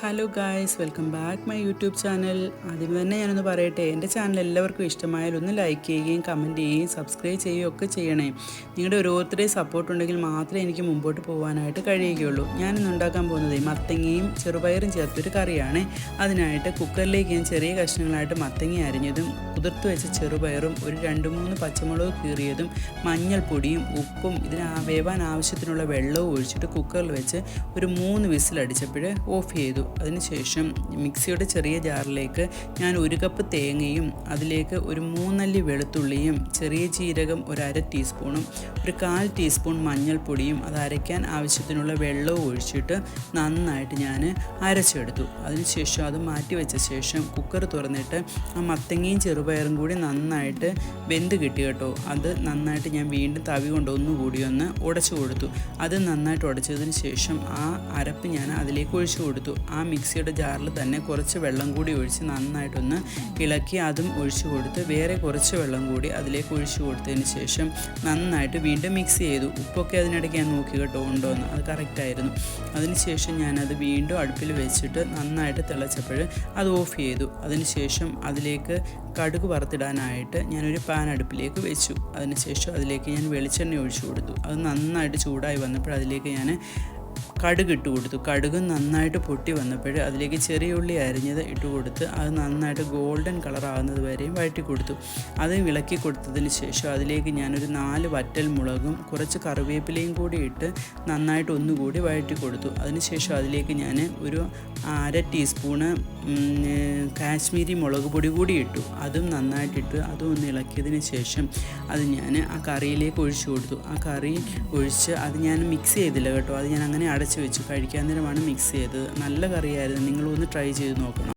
Hello guys welcome back my YouTube channel ആദ്യം തന്നെ ഞാനൊന്ന് പറയട്ടെ എന്റെ ചാനൽ എല്ലാവർക്കും ഇഷ്ടമായാൽ ഒന്ന് ലൈക്ക് ചെയ്യുകയും കമന്റ് ചെയ്യുകയും സബ്സ്ക്രൈബ് ചെയ്യുകയും ഒക്കെ ചെയ്യണേ. നിങ്ങളുടെ ഓരോരുത്തരുടെയും സപ്പോർട്ട് ഉണ്ടെങ്കിൽ മാത്രമേ എനിക്ക് മുമ്പോട്ട് പോകാനായിട്ട് കഴിയുകയുള്ളൂ. ഞാനിന്ന് ഉണ്ടാക്കാൻ പോകുന്നത് മത്തങ്ങയും ചെറുപയറും ചേർത്തൊരു കറിയാണ്. അതിനായിട്ട് കുക്കറിലേക്ക് ഞാൻ ചെറിയ കഷ്ണങ്ങളായിട്ട് മത്തങ്ങ അരിഞ്ഞതും കുതിർത്ത് വെച്ച ചെറുപയറും ഒരു രണ്ട് മൂന്ന് പച്ചമുളക് കീറിയതും മഞ്ഞൾപ്പൊടിയും ഉപ്പും ഇതിന് വേവാൻ ആവശ്യത്തിനുള്ള വെള്ളവും ഒഴിച്ചിട്ട് കുക്കറിൽ വെച്ച് ഒരു മൂന്ന് വിസിലടിച്ചപ്പോൾ ഓഫ് ചെയ്തു. അതിനുശേഷം മിക്സിയുടെ ചെറിയ ജാറിലേക്ക് ഞാൻ ഒരു കപ്പ് തേങ്ങയും അതിലേക്ക് ഒരു മൂന്നല്ലി വെളുത്തുള്ളിയും ചെറിയ ജീരകം ഒരു അര ടീസ്പൂണും ഒരു കാൽ ടീസ്പൂൺ മഞ്ഞൾപ്പൊടിയും അത് അരയ്ക്കാൻ ആവശ്യത്തിനുള്ള വെള്ളവും ഒഴിച്ചിട്ട് നന്നായിട്ട് ഞാൻ അരച്ചെടുത്തു. അതിനുശേഷം അത് മാറ്റി വെച്ച ശേഷം കുക്കർ തുറന്നിട്ട് ആ മത്തങ്ങയും ചെറുപയറും കൂടി നന്നായിട്ട് വെന്ത് കിട്ടി കേട്ടോ. അത് നന്നായിട്ട് ഞാൻ വീണ്ടും തവി കൊണ്ട് ഒന്നുകൂടി ഒന്ന് ഉടച്ചു കൊടുത്തു. അത് നന്നായിട്ട് ഉടച്ചതിന് ശേഷം ആ അരപ്പ് ഞാൻ അതിലേക്ക് ഒഴിച്ചു കൊടുത്തു. മിക്സിയുടെ ജാറിൽ തന്നെ കുറച്ച് വെള്ളം കൂടി ഒഴിച്ച് നന്നായിട്ടൊന്ന് ഇളക്കി അതും ഒഴിച്ചു കൊടുത്ത് വേറെ കുറച്ച് വെള്ളം കൂടി അതിലേക്ക് ഒഴിച്ചു കൊടുത്തതിന് ശേഷം നന്നായിട്ട് വീണ്ടും മിക്സ് ചെയ്തു. ഉപ്പൊക്കെ അതിനിടയ്ക്ക് ഞാൻ നോക്കി കേട്ടോ ഉണ്ടോ എന്ന് അത് കറക്റ്റായിരുന്നു അതിനുശേഷം ഞാനത് വീണ്ടും അടുപ്പിൽ വെച്ചിട്ട് നന്നായിട്ട് തിളച്ചപ്പോൾ അത് ഓഫ് ചെയ്തു. അതിനുശേഷം അതിലേക്ക് കടുക് വറുത്തിടാനായിട്ട് ഞാനൊരു പാൻ അടുപ്പിലേക്ക് വെച്ചു. അതിനുശേഷം അതിലേക്ക് ഞാൻ വെളിച്ചെണ്ണ ഒഴിച്ചു കൊടുത്തു. അത് നന്നായിട്ട് ചൂടായി വന്നപ്പോൾ അതിലേക്ക് ഞാൻ കടുക് ഇട്ട് കൊടുത്തു. കടുക് നന്നായിട്ട് പൊട്ടി വന്നപ്പോൾ അതിലേക്ക് ചെറിയ ഉള്ളി അരിഞ്ഞത് ഇട്ട് കൊടുത്ത് അത് നന്നായിട്ട് ഗോൾഡൻ കളർ ആകുന്നത് വരെയും വഴറ്റി കൊടുത്തു. അത് വിളക്കി കൊടുത്തതിന് ശേഷം അതിലേക്ക് ഞാനൊരു നാല് വറ്റൽ മുളകും കുറച്ച് കറിവേപ്പിലയും കൂടി ഇട്ട് നന്നായിട്ട് ഒന്നുകൂടി വഴറ്റി കൊടുത്തു. അതിനുശേഷം അതിലേക്ക് ഞാൻ ഒരു അര ടീസ്പൂണ് കാശ്മീരി മുളക് പൊടി കൂടി ഇട്ടു. അതും നന്നായിട്ടിട്ട് അതും ഒന്ന് ഇളക്കിയതിന് ശേഷം അത് ഞാൻ ആ കറിയിലേക്ക് ഒഴിച്ചു കൊടുത്തു. ആ കറി ഒഴിച്ച് അത് ഞാൻ മിക്സ് ചെയ്തില്ല കേട്ടോ. അത് ഞാൻ അങ്ങനെ വെച്ചു കഴിക്കാൻ നേരമാണ് മിക്സ് ചെയ്തത്. നല്ല കറിയായിരുന്നു. നിങ്ങളൊന്ന് ട്രൈ ചെയ്ത് നോക്കണം.